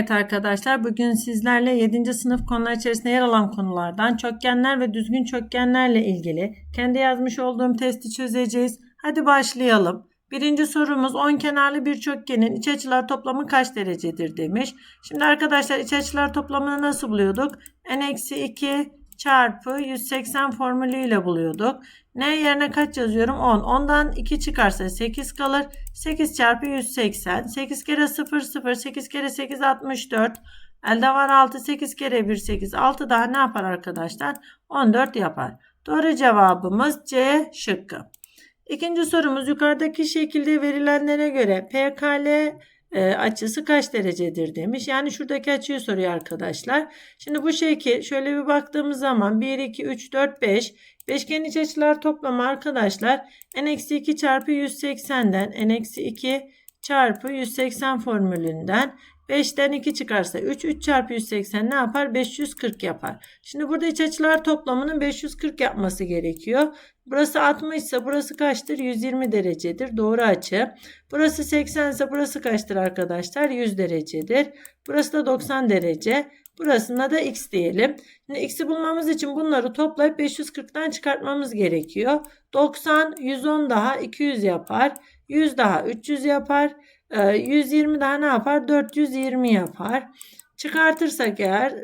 Evet arkadaşlar bugün sizlerle 7. sınıf konular içerisinde yer alan konulardan çokgenler ve düzgün çokgenlerle ilgili kendi yazmış olduğum testi çözeceğiz. Hadi başlayalım. Birinci sorumuz 10 kenarlı bir çokgenin iç açılar toplamı kaç derecedir demiş. Şimdi arkadaşlar iç açılar toplamını nasıl buluyorduk? n-2 çarpı 180 formülüyle buluyorduk. N yerine kaç yazıyorum? 10. 10'dan 2 çıkarsa 8 kalır. 8 çarpı 180. 8 kere 0 0. 8 kere 8 64. Elde var 6. 8 kere 1 8. 6 daha ne yapar arkadaşlar? 14 yapar. Doğru cevabımız C şıkkı. İkinci sorumuz yukarıdaki şekilde verilenlere göre PKL e, açısı kaç derecedir demiş. Yani şuradaki açıyı soruyor arkadaşlar. Şimdi bu şekil şöyle bir baktığımız zaman 1, 2, 3, 4, 5 beşgen iç açılar toplamı arkadaşlar n-2 çarpı 180'den n-2 çarpı 180 formülünden 5'ten 2 çıkarsa 3, 3 çarpı 180 ne yapar? 540 yapar. Şimdi burada iç açılar toplamının 540 yapması gerekiyor. Burası 60 ise burası kaçtır? 120 derecedir. Doğru açı. Burası 80 ise burası kaçtır arkadaşlar? 100 derecedir. Burası da 90 derece. Burasına da x diyelim. Şimdi x'i bulmamız için bunları toplayıp 540'tan çıkartmamız gerekiyor. 90, 110 daha 200 yapar. 100 daha 300 yapar. 120 daha ne yapar? 420 yapar. Çıkartırsak eğer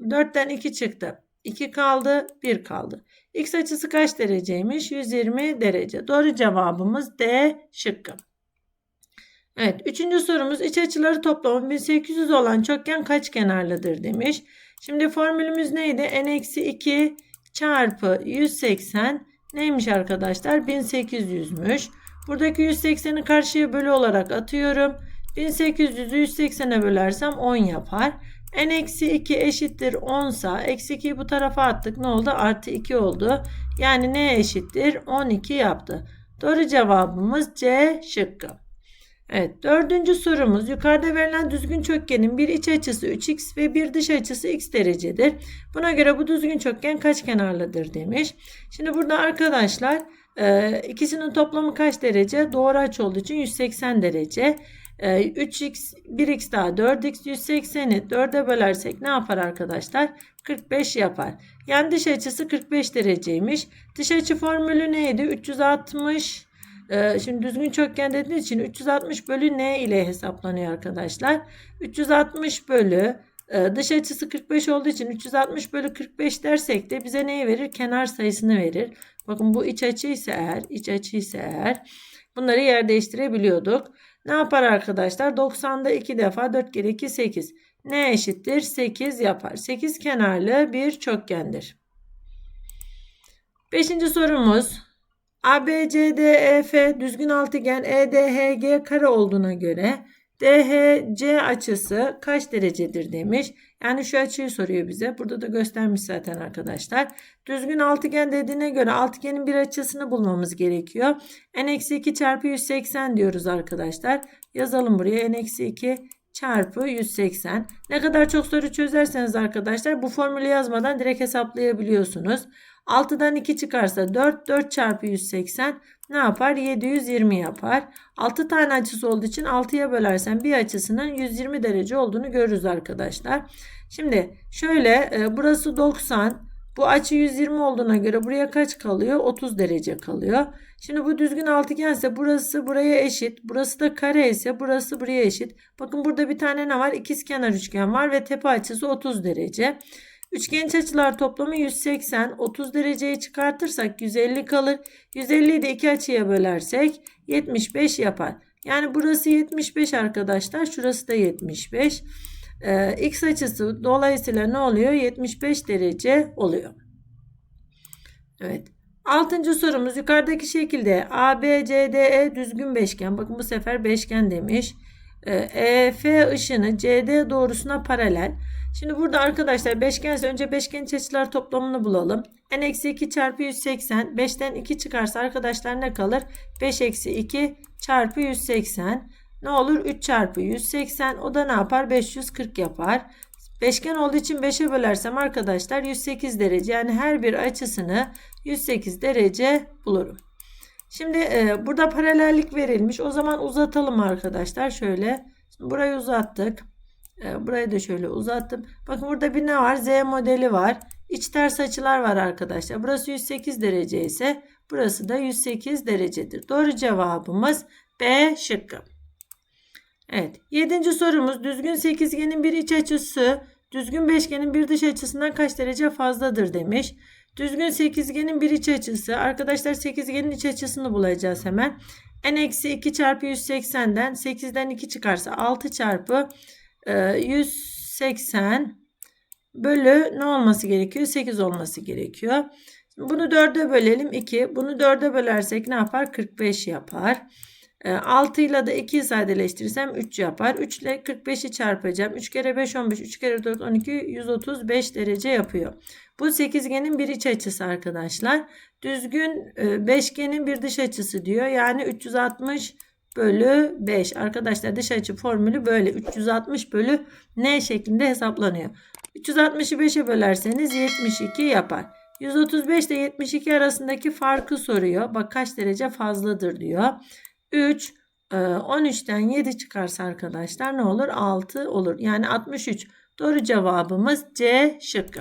4'ten 2 çıktı. 2 kaldı, 1 kaldı. X açısı kaç dereceymiş? 120 derece. Doğru cevabımız D şıkkı. Evet, üçüncü sorumuz iç açıları toplamı 1800 olan çokgen kaç kenarlıdır demiş. Şimdi formülümüz neydi? n-2 çarpı 180 neymiş arkadaşlar? 1800'müş. Buradaki 180'i karşıya bölü olarak atıyorum. 1800'ü 180'e bölersem 10 yapar. n-2 eşittir 10 sa eksi 2'yi bu tarafa attık. Ne oldu? Artı 2 oldu. Yani ne eşittir? 12 yaptı. Doğru cevabımız C şıkkı. Evet dördüncü sorumuz yukarıda verilen düzgün çokgenin bir iç açısı 3x ve bir dış açısı x derecedir. Buna göre bu düzgün çokgen kaç kenarlıdır demiş. Şimdi burada arkadaşlar e, ikisinin toplamı kaç derece? Doğru açı olduğu için 180 derece. 3x 1x daha 4x 180'i 4'e bölersek ne yapar arkadaşlar? 45 yapar. Yani dış açısı 45 dereceymiş. Dış açı formülü neydi? 360 ee, şimdi düzgün çokgen dediği için 360 bölü n ile hesaplanıyor arkadaşlar. 360 bölü e, dış açısı 45 olduğu için 360 bölü 45 dersek de bize neyi verir? Kenar sayısını verir. Bakın bu iç açı ise eğer, iç açı ise eğer bunları yer değiştirebiliyorduk. Ne yapar arkadaşlar? 90'da 2 defa 4 kere 2 8. Ne eşittir? 8 yapar. 8 kenarlı bir çokgendir. Beşinci sorumuz. ABCDEF düzgün altıgen EDHG kare olduğuna göre DHC açısı kaç derecedir demiş. Yani şu açıyı soruyor bize. Burada da göstermiş zaten arkadaşlar. Düzgün altıgen dediğine göre altıgenin bir açısını bulmamız gerekiyor. n-2 çarpı 180 diyoruz arkadaşlar. Yazalım buraya n-2 çarpı 180. Ne kadar çok soru çözerseniz arkadaşlar bu formülü yazmadan direkt hesaplayabiliyorsunuz. 6'dan 2 çıkarsa 4, 4 çarpı 180 ne yapar? 720 yapar. 6 tane açısı olduğu için 6'ya bölersen bir açısının 120 derece olduğunu görürüz arkadaşlar. Şimdi şöyle e, burası 90. Bu açı 120 olduğuna göre buraya kaç kalıyor? 30 derece kalıyor. Şimdi bu düzgün altıgense burası buraya eşit. Burası da kare ise burası buraya eşit. Bakın burada bir tane ne var? İkizkenar üçgen var ve tepe açısı 30 derece. Üçgen açılar toplamı 180. 30 dereceyi çıkartırsak 150 kalır. 150'yi de iki açıya bölersek 75 yapar. Yani burası 75 arkadaşlar. Şurası da 75. Ee, x açısı dolayısıyla ne oluyor? 75 derece oluyor. Evet. Altıncı sorumuz yukarıdaki şekilde ABCDE düzgün beşgen. Bakın bu sefer beşgen demiş. Ee, EF ışını CD doğrusuna paralel. Şimdi burada arkadaşlar beşgen önce beşgen açılar toplamını bulalım. n-2 çarpı 180. 5'ten 2 çıkarsa arkadaşlar ne kalır? 5 eksi 2 çarpı 180. Ne olur? 3 çarpı 180. O da ne yapar? 540 yapar. Beşgen olduğu için 5'e bölersem arkadaşlar 108 derece. Yani her bir açısını 108 derece bulurum. Şimdi e, burada paralellik verilmiş. O zaman uzatalım arkadaşlar. Şöyle. Şimdi burayı uzattık. Ee, burayı da şöyle uzattım. Bakın burada bir ne var? Z modeli var. İç ters açılar var arkadaşlar. Burası 108 derece ise burası da 108 derecedir. Doğru cevabımız B şıkkı. Evet. Yedinci sorumuz düzgün sekizgenin bir iç açısı düzgün beşgenin bir dış açısından kaç derece fazladır demiş. Düzgün sekizgenin bir iç açısı. Arkadaşlar sekizgenin iç açısını bulacağız hemen. n-2 çarpı 180'den 8'den 2 çıkarsa 6 çarpı e, 180 bölü ne olması gerekiyor? 8 olması gerekiyor. Bunu 4'e bölelim 2. Bunu 4'e bölersek ne yapar? 45 yapar. 6 ile de 2'yi sadeleştirirsem 3 yapar. 3 ile 45'i çarpacağım. 3 kere 5 15. 3 kere 4 12 135 derece yapıyor. Bu sekizgenin bir iç açısı arkadaşlar. Düzgün e, beşgenin bir dış açısı diyor. Yani 360 bölü 5. Arkadaşlar dış açı formülü böyle. 360 bölü n şeklinde hesaplanıyor. 360'ı 5'e bölerseniz 72 yapar. 135 ile 72 arasındaki farkı soruyor. Bak kaç derece fazladır diyor. 3 13'ten 7 çıkarsa arkadaşlar ne olur? 6 olur. Yani 63. Doğru cevabımız C şıkkı.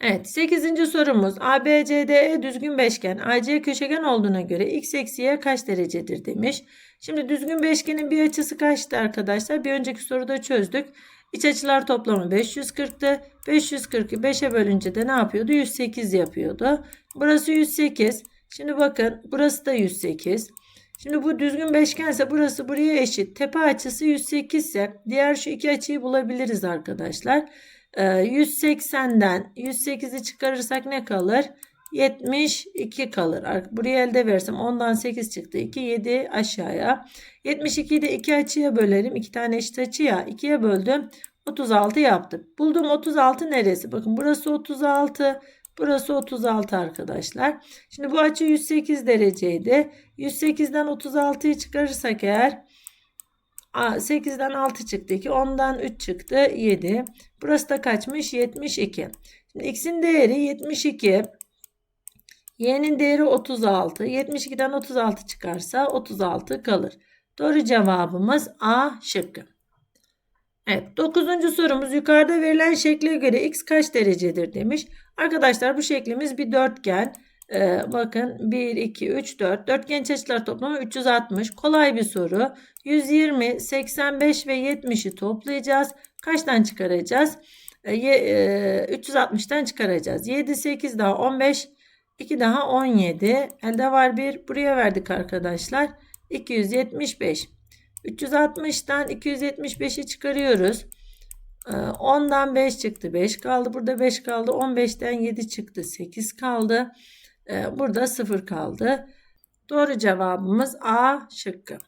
Evet 8. sorumuz ABCDE düzgün beşgen AC köşegen olduğuna göre x eksi y kaç derecedir demiş. Şimdi düzgün beşgenin bir açısı kaçtı arkadaşlar? Bir önceki soruda çözdük. İç açılar toplamı 540'tı. 540'ı 5'e bölünce de ne yapıyordu? 108 yapıyordu. Burası 108. Şimdi bakın burası da 108. Şimdi bu düzgün beşgense burası buraya eşit. Tepe açısı 108 ise diğer şu iki açıyı bulabiliriz arkadaşlar. 180'den 108'i çıkarırsak ne kalır? 72 kalır. Buraya elde versem 10'dan 8 çıktı. 2 7 aşağıya. 72'yi de 2 açıya bölerim. 2 tane eşit açı ya. 2'ye böldüm. 36 yaptı. Buldum 36 neresi? Bakın burası 36. Burası 36 arkadaşlar. Şimdi bu açı 108 dereceydi. 108'den 36'yı çıkarırsak eğer 8'den 6 çıktı 2. 10'dan 3 çıktı 7. Burası da kaçmış? 72. Şimdi x'in değeri 72. Y'nin değeri 36. 72'den 36 çıkarsa 36 kalır. Doğru cevabımız A şıkkı. Evet, dokuzuncu sorumuz yukarıda verilen şekle göre x kaç derecedir demiş. Arkadaşlar bu şeklimiz bir dörtgen. Ee, bakın 1, 2, 3, 4. Dörtgen açılar toplamı 360. Kolay bir soru. 120, 85 ve 70'i toplayacağız. Kaçtan çıkaracağız? Ee, e, 360'tan çıkaracağız. 7, 8 daha 15, 2 daha 17. Elde var 1. Buraya verdik arkadaşlar. 275. 360'tan 275'i çıkarıyoruz. 10'dan 5 çıktı. 5 kaldı. Burada 5 kaldı. 15'ten 7 çıktı. 8 kaldı. Ee, burada 0 kaldı. Doğru cevabımız A şıkkı.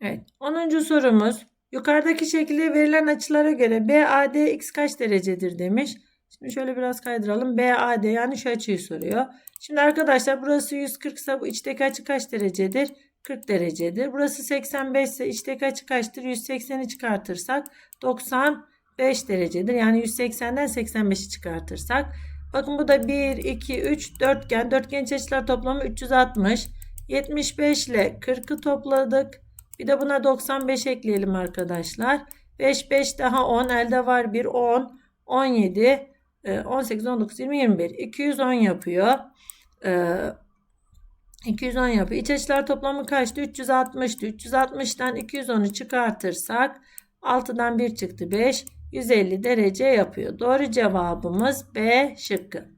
Evet. 10. sorumuz. Yukarıdaki şekilde verilen açılara göre BAD x kaç derecedir demiş. Şimdi şöyle biraz kaydıralım. BAD yani şu açıyı soruyor. Şimdi arkadaşlar burası 140 ise bu içteki açı kaç derecedir? 40 derecedir. Burası 85 ise içteki açı kaçtır? 180'i çıkartırsak 95 derecedir. Yani 180'den 85'i çıkartırsak. Bakın bu da 1, 2, 3 dörtgen. Dörtgen açılar toplamı 360. 75 ile 40'ı topladık. Bir de buna 95 ekleyelim arkadaşlar. 5, 5 daha 10. Elde var 1, 10, 17, 18, 19, 20, 21. 210 yapıyor. 210 yapıyor. İç açılar toplamı kaçtı? 360'tı. 360'dan 210'u çıkartırsak 6'dan 1 çıktı 5. 150 derece yapıyor. Doğru cevabımız B şıkkı.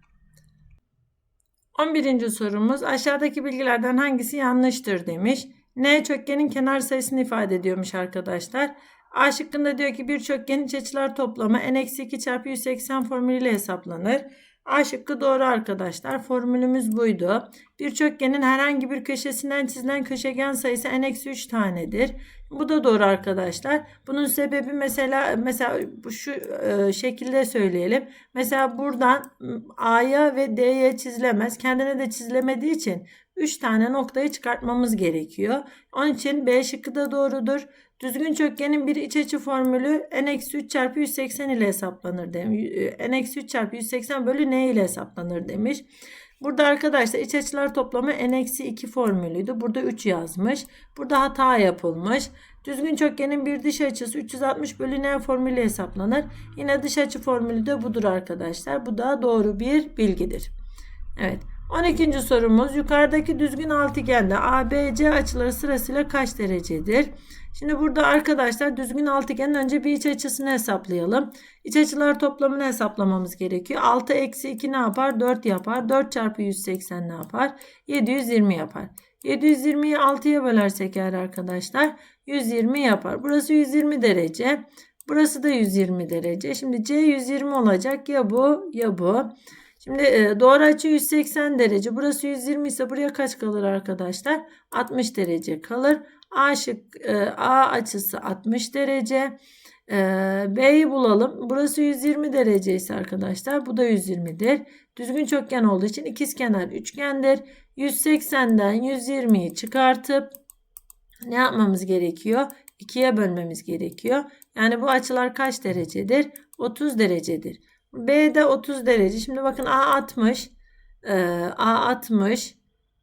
11. sorumuz aşağıdaki bilgilerden hangisi yanlıştır demiş. N çokgenin kenar sayısını ifade ediyormuş arkadaşlar. A şıkkında diyor ki bir çokgenin iç açılar toplamı n-2 çarpı 180 formülüyle hesaplanır. A şıkkı doğru arkadaşlar. Formülümüz buydu. Bir çokgenin herhangi bir köşesinden çizilen köşegen sayısı n-3 tanedir. Bu da doğru arkadaşlar. Bunun sebebi mesela mesela şu e, şekilde söyleyelim. Mesela buradan A'ya ve D'ye çizilemez. Kendine de çizilemediği için 3 tane noktayı çıkartmamız gerekiyor. Onun için B şıkkı da doğrudur. Düzgün çokgenin bir iç açı formülü n-3 çarpı 180 ile hesaplanır demiş. n-3 çarpı 180 bölü n ile hesaplanır demiş. Burada arkadaşlar iç açılar toplamı n-2 formülüydü. Burada 3 yazmış. Burada hata yapılmış. Düzgün çokgenin bir dış açısı 360 bölü n formülü hesaplanır. Yine dış açı formülü de budur arkadaşlar. Bu da doğru bir bilgidir. Evet. 12. sorumuz yukarıdaki düzgün altıgende ABC açıları sırasıyla kaç derecedir? Şimdi burada arkadaşlar düzgün altıgenin önce bir iç açısını hesaplayalım. İç açılar toplamını hesaplamamız gerekiyor. 6 eksi 2 ne yapar? 4 yapar. 4 çarpı 180 ne yapar? 720 yapar. 720'yi 6'ya bölersek eğer arkadaşlar 120 yapar. Burası 120 derece. Burası da 120 derece. Şimdi C 120 olacak. Ya bu ya bu. Şimdi e, doğru açı 180 derece. Burası 120 ise buraya kaç kalır arkadaşlar? 60 derece kalır. A şık e, A açısı 60 derece. E, B'yi bulalım. Burası 120 derece ise arkadaşlar bu da 120'dir. Düzgün çokgen olduğu için ikizkenar üçgendir. 180'den 120'yi çıkartıp ne yapmamız gerekiyor? 2'ye bölmemiz gerekiyor. Yani bu açılar kaç derecedir? 30 derecedir. B'de 30 derece. Şimdi bakın A 60, e, A 60,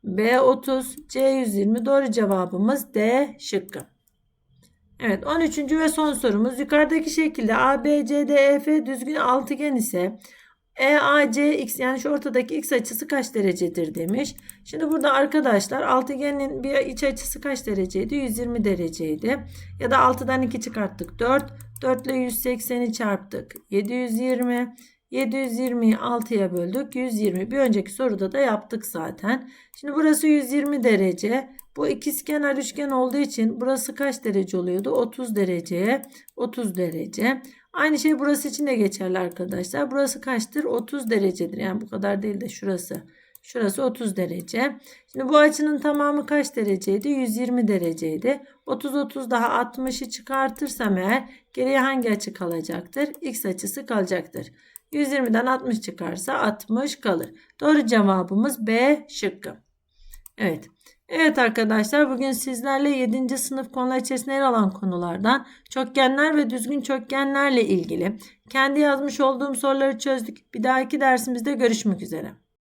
B 30, C 120. Doğru cevabımız D şıkkı. Evet 13. ve son sorumuz. Yukarıdaki şekilde A, B, C, D, E, F düzgün altıgen ise EACX yani şu ortadaki x açısı kaç derecedir demiş. Şimdi burada arkadaşlar altıgenin bir iç açısı kaç dereceydi? 120 dereceydi. Ya da 6'dan 2 çıkarttık 4. 4 ile 180'i çarptık. 720. 720'yi 6'ya böldük. 120. Bir önceki soruda da yaptık zaten. Şimdi burası 120 derece. Bu ikizkenar üçgen olduğu için burası kaç derece oluyordu? 30 dereceye 30 derece. Aynı şey burası için de geçerli arkadaşlar. Burası kaçtır? 30 derecedir. Yani bu kadar değil de şurası. Şurası 30 derece. Şimdi bu açının tamamı kaç dereceydi? 120 dereceydi. 30 30 daha 60'ı çıkartırsam eğer geriye hangi açı kalacaktır? X açısı kalacaktır. 120'den 60 çıkarsa 60 kalır. Doğru cevabımız B şıkkı. Evet. Evet arkadaşlar bugün sizlerle 7. sınıf konular içerisinde yer alan konulardan çokgenler ve düzgün çokgenlerle ilgili kendi yazmış olduğum soruları çözdük. Bir dahaki dersimizde görüşmek üzere.